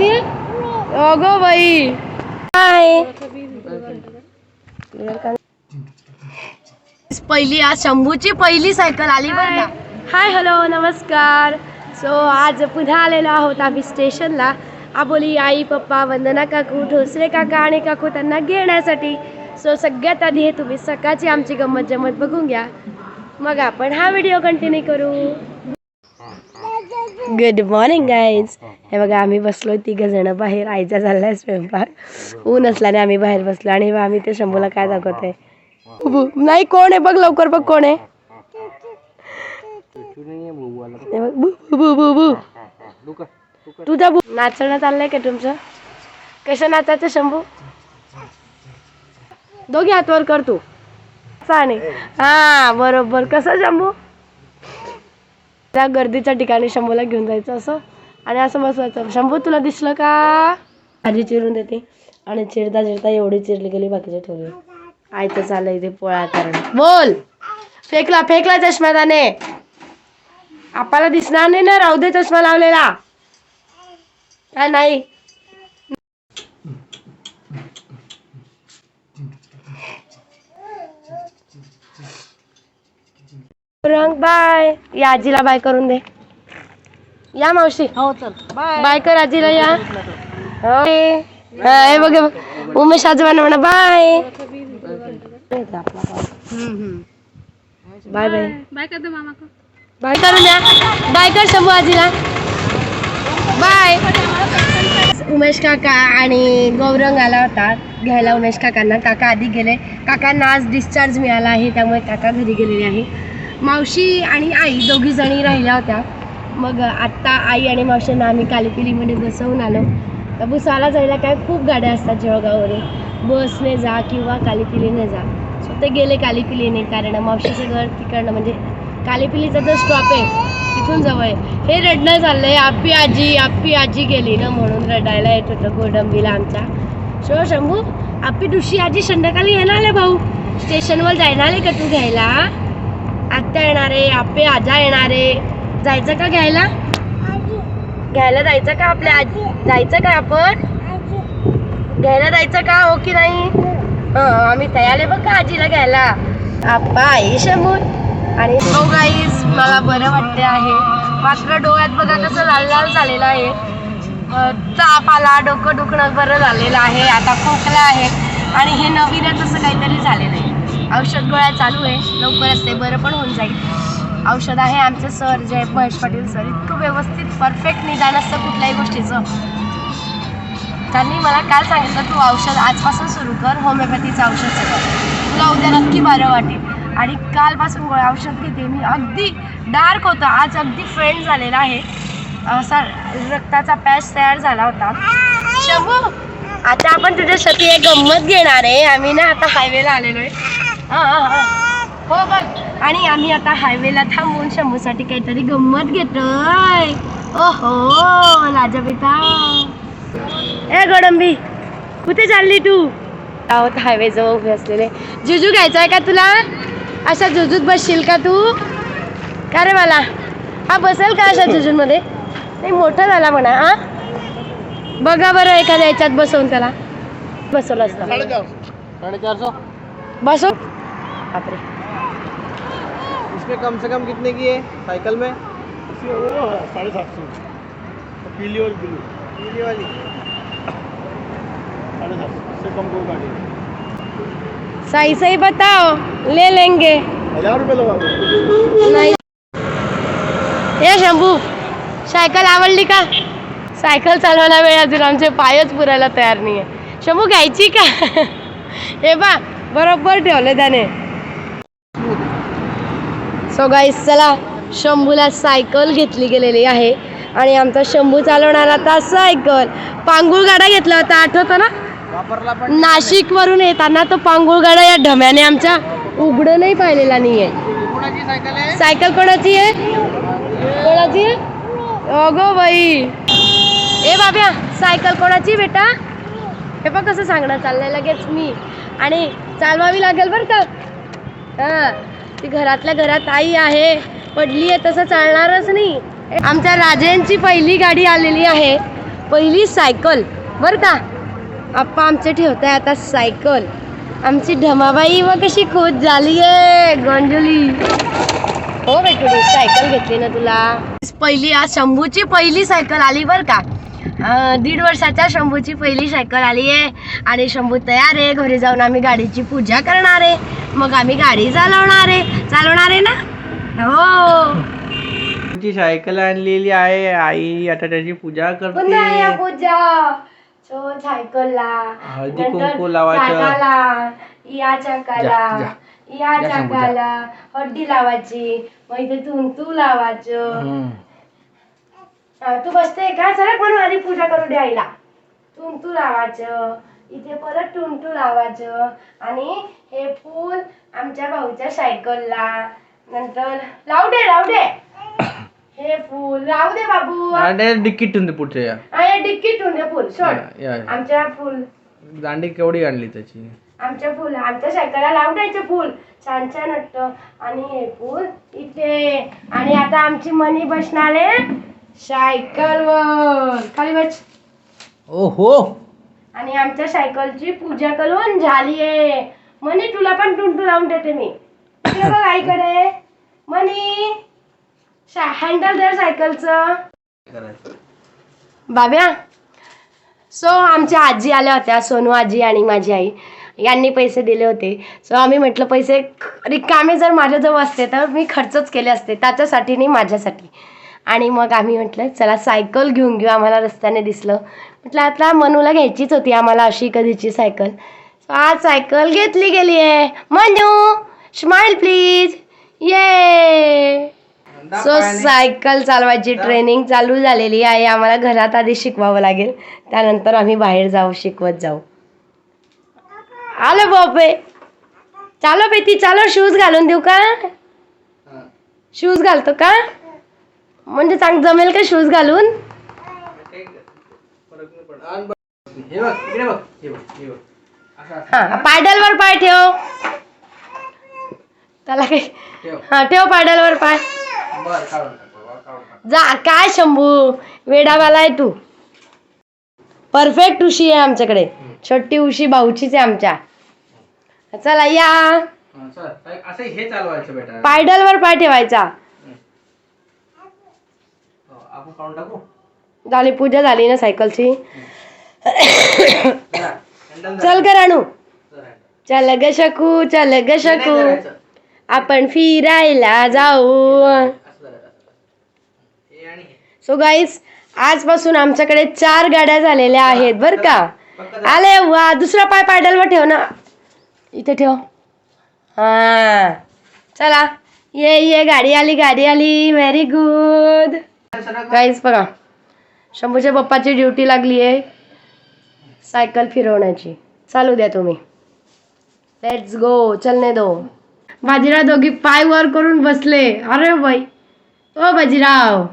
कोणाची अगो बाई. हाय पहिली आज शंभूची पहिली सायकल आली बरं का? हाय हॅलो नमस्कार. सो आज पुन्हा आलेलो आहोत आम्ही स्टेशनला. आबोली आई पप्पा वंदना काकू ठोसरे काका आणि काकू त्यांना घेण्यासाठी. सो सगळ्यात आधी हे तुम्ही सकाळची आमची गंमत जमत बघून घ्या. मग आपण हा व्हिडिओ कंटिन्यू करू. गुड मॉर्निंग गाईज हे बघा आम्ही बसलो तिघ जण बाहेर. आईचा चाललाय स्वयंपाक. ऊन असल्याने आम्ही बाहेर बसलो. आणि आम्ही ते शंभूला काय दाखवतोय. नाही कोण आहे? बघ लवकर बघ कोण आहे. तुझा बु नाचणं चाललंय का तुमचं? कसं नाचायचं शंभू? दोघी हातवर कर तू. हा बरोबर. कसं शंभू? त्या गर्दीच्या ठिकाणी शंभूला घेऊन जायचं असं. आणि असं बसवायचं शंभू तुला दिसलं का? आजी चिरून देते. आणि चिरता चिरता एवढी चिरली गेली बाकीचे ठेवली. आयचं चाललंय इथे पोळा कारण. बोल! फेकला फेकला चष्मा त्याने. आपल्याला दिसणार नाही ना राहू दे चष्मा लावलेला. काय नाही? रंग बाय. या आजीला बाय करून दे. या मावशी. हो चल. बाय. बाय कर आजीला या. हो. हा, हे बघ हे बघ. उमेश आजोबांना म्हणा बाय. Bye bye. बाय. कर दे मामा को. बाय करून द्या. बाय कर शंभू आजीला. बाय. उमेश काका आणि गौरंग आला होता घ्यायला. उमेश काकांना. काका आधी गेले. काकांना आज डिस्चार्ज मिळाला आहे त्यामुळे काका घरी गेलेले आहे. मावशी आणि आई दोघी जणी राहिल्या होत्या. मग आत्ता आई आणि मावशींना आम्ही कालिपिलीमध्ये बसवून आलो. तर बसवायला जायला काय खूप गाड्या असतात जळगाववरून. बसने जा किंवा कालिपिलीने जा. सो ते गेले कालिपिलीने कारण मावशीचं घर तिकडनं म्हणजे कालिपिलीचा जो स्टॉप आहे तिथून जवळ आहे. हे रडणं चाललंय आप्पी आजी आप्पी आजी गेली ना म्हणून रडायला येत होतं गोडंबीला आमच्या. शो शंभू आप्पी दुशी आजी संध्याकाळी येणार आहे भाऊ. स्टेशनवर जाणार आहे का तू घ्यायला? आत्या येणार आहे आप्पे आजा येणार. आहे जायचं का घ्यायला? घ्यायला जायचं का आपल्या आजी? जायचं का आपण? घ्यायला जायचं का? हो की नाही? हं, आम्ही तयार आहे बघ का आजीला घ्यायला. आप्पा आई शंभू आणि हो गाईज मला बरं वाटते आहे. मात्र डोळ्यात बघा कसं लाल लाल झालेलं आहे. ताप आला डोकं दुखणं बरं झालेलं आहे. आता खोकला आहे. आणि हे नवीनच असं काहीतरी झालेलं आहे. औषध गोळ्या चालू आहे. लवकरच ते बरं पण होऊन जाईल. औषध आहे आमचे सर जय महेश पाटील सर. इतकं व्यवस्थित परफेक्ट निदान असतं कुठल्याही गोष्टीचं. त्यांनी मला काय सांगितलं तू औषध आजपासून सुरू कर होमिओपॅथीचं औषध सगळं. तुला उद्या नक्की बरं वाटेल. आणि कालपासून गोळ्या औषध घेते. मी अगदी डार्क होतं. आज अगदी फ्रेंड झालेला आहे. असा रक्ताचा पॅच तयार झाला होता. शंभू आता आपण तुझ्यासाठी एक गंमत घेणार आहे. आम्ही ना आता हायवेला आलेलो आहे. हां हां. हां हो बघ आणि आम्ही आता हायवेला थांबून शंभूसाठी काहीतरी गंमत घेतोय. ओहो लाजा बेटा ए गोडंबी कुठे चालली तू? आहोत हायवे जवळ उभे असलेले. जुजू घ्यायचा आहे का तुला? अशा जुजूत बसशील का तू? का रे मला? हा बसेल का अशा जुजूंमध्ये? नाही मोठा झाला म्हणा हा? बघा बरं एखाद्या याच्यात बसवून त्याला. बसवलं असतं. साढ़े सौ बसव बापरे इसमें कम से कम कितने की है? साइकिल में? साढ़े सात सौ। पीली और ब्लू। पीली वाली। साढ़े सात सौ इससे कम कोई गाड़ी नहीं। सही सही बताओ ले लेंगे। हजार रुपये लगा दो। नाही। हे शंभू सायकल आवडली का सायकल चालवायला वेळ अजून आमचे पायच पुरायला तयार नाही आहे शंभू घ्यायची का? हे बा बरोबर ठेवलं त्याने। सो गाईस चला शंभूला सायकल घेतली गेलेली आहे. आणि आमचा शंभू चालवणार आता सायकल पांगुळ गाडा घेतला होता आठवतं ना? पण नाशिक वरून येताना तो पांगुळ गाडा या ढम्याने आमच्या उघडं नाही पाहिलेला सायकल आहे? सायकल कोणाची आहे? कोणाची अगो बाई. ए बाब्या सायकल कोणाची बेटा? हे बघ कसं सांगणं चाललंय लगेच मी. आणि चालवावी लागेल बरं का? हां ती घरातल्या घरात आई आहे पडली आहे तसं चालणारच नाही. आमच्या राजेंची पहिली गाडी आलेली आहे पहिली सायकल. बरं का? आप्पा आमचे ठेवताय आता सायकल. आमची ढमाबाई व कशी खोज झाली आहे गंजली. हो बेटू सायकल घेतली ना तुला. पहिली आज शंभूची पहिली सायकल आली बरं का? दीड वर्षाच्या शंभूची पहिली सायकल आली आहे. आणि शंभू तयार आहे. घरी जाऊन आम्ही गाडीची पूजा करणार आहे. मग आम्ही गाडी चालवणार आहे. चालवणार आहे ना? हो. तुमची सायकल आणलेली आहे. आई आता त्याची पूजा पुन्हा करते पूजा? सो सायकलला हळदी नंतर कुंकू लावायचं. चाकाला. या चाकाला. जा, जा. या जा शंभू, जा. चाकाला. हड्डी लावायची. मग इथे तू लावायचं. हम्म. तू बसते का? सरक म्हणून आधी पूजा करू दे आईला. टुंटू लावायचं इथे परत टुंटू लावायचं. आणि हे फूल आमच्या भाऊच्या सायकलला. नंतर लावू दे लावू दे. हे फूल राहू दे बाबू. आणि डिक्कीत ठेवून दे पुढच्या या डिक्की ठेवून दे फुल सोड. या, या. आमच्या फुल. दांडी केवढी आणली त्याची? आमच्या फुल आमच्या सायकलला लावून द्यायचे फुल. छान छान वाटतं. आणि हे फुल इथे. आणि आता आमची मनी बसणार आहे. सायकलवर. खाली बस. ओ हो आणि आमच्या सायकलची पूजा करून झाली आहे मनी तुला पण टुंटू लावून देते मी. इकडे बघ आईकडे. मनी हँडल दर सायकलचं. बाब्या सो आमच्या आजी आल्या होत्या सोनू आजी आणि माझी आई. यांनी पैसे दिले होते. सो आम्ही म्हटलं पैसे रिकामे जर माझ्याजवळ असते तर मी खर्चच केले असते. त्याच्यासाठी नाही माझ्यासाठी. आणि मग आम्ही म्हटलं चला सायकल घेऊन घेऊ आम्हाला रस्त्याने दिसलं. म्हटलं आता मनूला घ्यायचीच होती आम्हाला अशी कधीची सायकल. सो आज सायकल घेतली गेली आहे मनू स्माइल प्लीज ये सो सायकल चालवायची ट्रेनिंग चालू झालेली आहे. आम्हाला घरात आधी शिकवावं लागेल. त्यानंतर आम्ही बाहेर जाऊ शिकवत जाऊ. आलो बापे. चालो बेटी चालो. शूज घालून देऊ का? शूज घालतो का? म्हणजे चांग जमेल का शूज घालून? हे हे हे हा पायडलवर पाय ठेव. त्याला काही ठेव. हा ठेव पायडलवर पाय. जा काय शंभू? वेडावाला आहे तू. परफेक्ट उशी आहे आमच्याकडे. छोटी उशी भाऊचीच आहे आमच्या. चला या. चल. काय- असं चालवायचं बेटा. पायडलवर पाय ठेवायचा हो, आपण काढून टाकू झाली पूजा झाली ना सायकलची. चला, हँडल धर. चल कर आणू धर हँडल. चल ग शकू चल ग शकू. आपण फिरायला जाऊ. सो गाईस आजपासून आमच्याकडे चार गाड्या झालेल्या आहेत बर का. आले वा दुसरा पाय पायडलवर ठेव ना. इथे ठेव. हा. चला. ये ये गाडी आली गाडी आली. व्हेरी गुड सरक. गाईज बघा. शंभूच्या पप्पाची ड्युटी लागली आहे सायकल फिरवण्याची. चालू द्या तुम्ही. लेट्स गो चलने दो. बाजीराव दोघी पाय वर करून बसले. अरे बाई. ओ बाजीराव.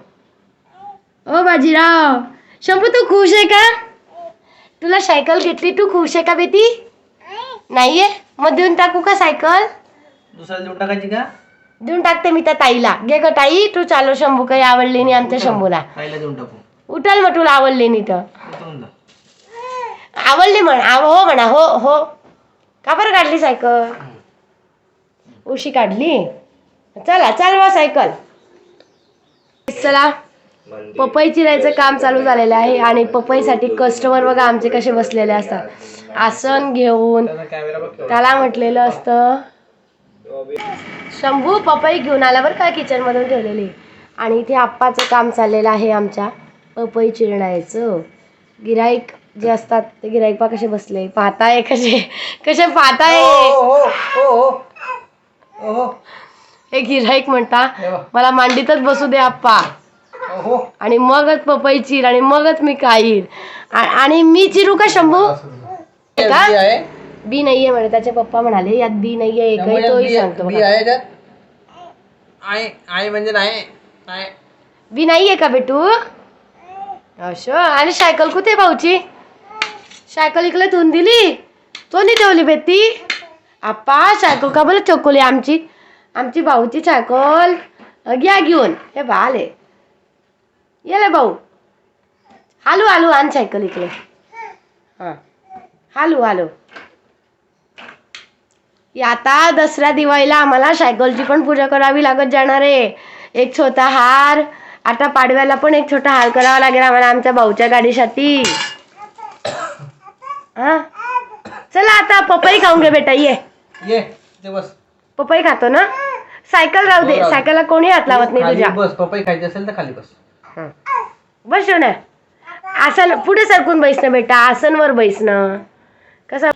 ओ बाजीराव. शंभू तू खुश आहे का? तुला सायकल घेतली तू खुश आहे का बेटी? नाहीये? मग देऊन टाकू का सायकल दुसऱ्याला देऊन टाकायची का? देऊन टाकते मी त्या ताईला. घे ग ताई तू चालव शंभू काही आवडली नाही आमच्या शंभूला. ताईला देऊन टाकू. उठल मग तुला आवडली नाही तर. जा. आवडली म्हण आव हो म्हणा हो हो. का बरं काढली सायकल? उशी काढली? चला चालवा सायकल. चला. पपई चिरायचं काम चालू झालेलं आहे आणि पपईसाठी कस्टमर बघा आमचे कसे बसलेले असतात. आसन घेऊन. त्याला म्हटलेलं असतं शंभू पपई घेऊन आला बरं का किचनमधून ठेवलेली? आणि इथे आप्पाचं काम चाललेलं आहे आमच्या. पपई चिरणायचं. गिराईक जे असतात ते गिराईक पा कसे बसले. पाहताय कसे? कसे पाहताय? हो हो हो हे गिराईक म्हणता. मला मांडीतच बसू दे आप्पा. आणि मगच पपई चिर आणि मगच मी आ- आणि मी चिरू का शंभू? का? आहे बी नाहीये म्हणे. त्याचे पप्पा म्हणाले यात बी नाहीये एकही त्यामुळे तोही सांगतो बी. आहे त्यात आहे आहे म्हणजे नाही. नाही. बी नाहीये का बेटू? असं आणि सायकल कुठे भाऊची? सायकल इकडे ठेवून दिली. तो नाही ठेवली बेटी? आप्पा सायकल का बरं चोकवली आमची? आमची भाऊची सायकल. घ्या घेऊन. हे बा आले. ये रे भाऊ. हालू हालू आण सायकल इकडे. हां. हालू हालू. आता दसऱ्या दिवाळीला आम्हाला सायकलची पण पूजा करावी लागत जाणार आहे. एक छोटा हार आता पाडव्याला पण एक छोटा हार करावा लागेल आम्हाला आमच्या भाऊच्या गाडीसाठी. हा? चला आता पपई खाऊन घे बेटा ये. ये ते बस. पपई खातो ना? सायकल राहू दे सायकलला कोणी हात लावत नाही खाली तुझ्या? बस पपई खायची असेल तर खाली बस. बस ना आसन पुढे सरकून बैस ना बेटा आसनवर बैस ना. कसं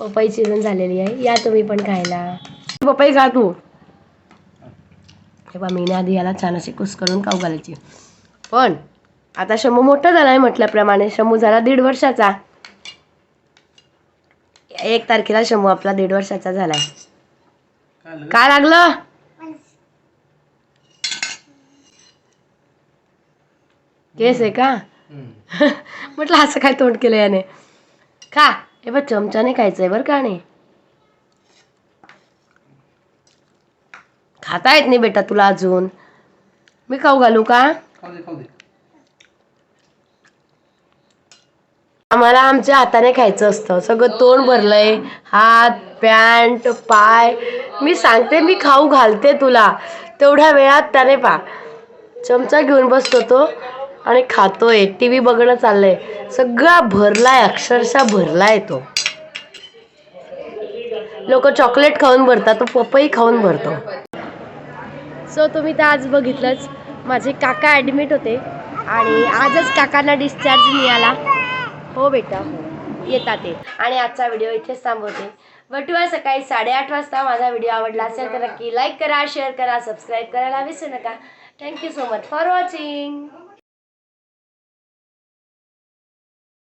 पपई चिरून झालेली आहे. या तुम्ही पण खायला. पपई खा तू. तेव्हा मी आधी याला छान अशी कुस करून खाऊ घालायची. पण आता शंभू मोठा झालाय म्हटल्याप्रमाणे शंभू झाला दीड वर्षाचा. एक तारखेला शंभू आपला दीड वर्षाचा झालाय. काय लागलं? केस आहे का? म्हटलं असं काय तोंड केलं याने. खा. हे बघ चमच्याने खायचंय बरं का नाही खाता येत नाही बेटा तुला अजून. मी खाऊ घालू का? आम्हाला आमच्या हाताने खायचं असतं. सगळं तोंड भरलंय. हात पॅन्ट पाय. मी सांगते मी खाऊ घालते तुला. तेवढ्या वेळात त्याने पा. चमचा घेऊन बसतो तो. आणि खातोय टी व्ही बघणं चाललंय. सगळा भरलाय अक्षरशः भरलाय तो. लोक चॉकलेट खाऊन भरतात तो पपई खाऊन भरतो. सो तुम्ही तर आज बघितलंच. माझे काका ॲडमिट होते आणि आजच काकांना डिस्चार्ज मिळाला. हो बेटा हो येतात ते. आणि आजचा व्हिडिओ इथेच थांबवते. भेटूया सकाळी साडेआठ वाजता माझा व्हिडिओ आवडला असेल तर नक्की लाईक करा शेअर करा सबस्क्राईब करायला विसरू नका. Thank you so much for watching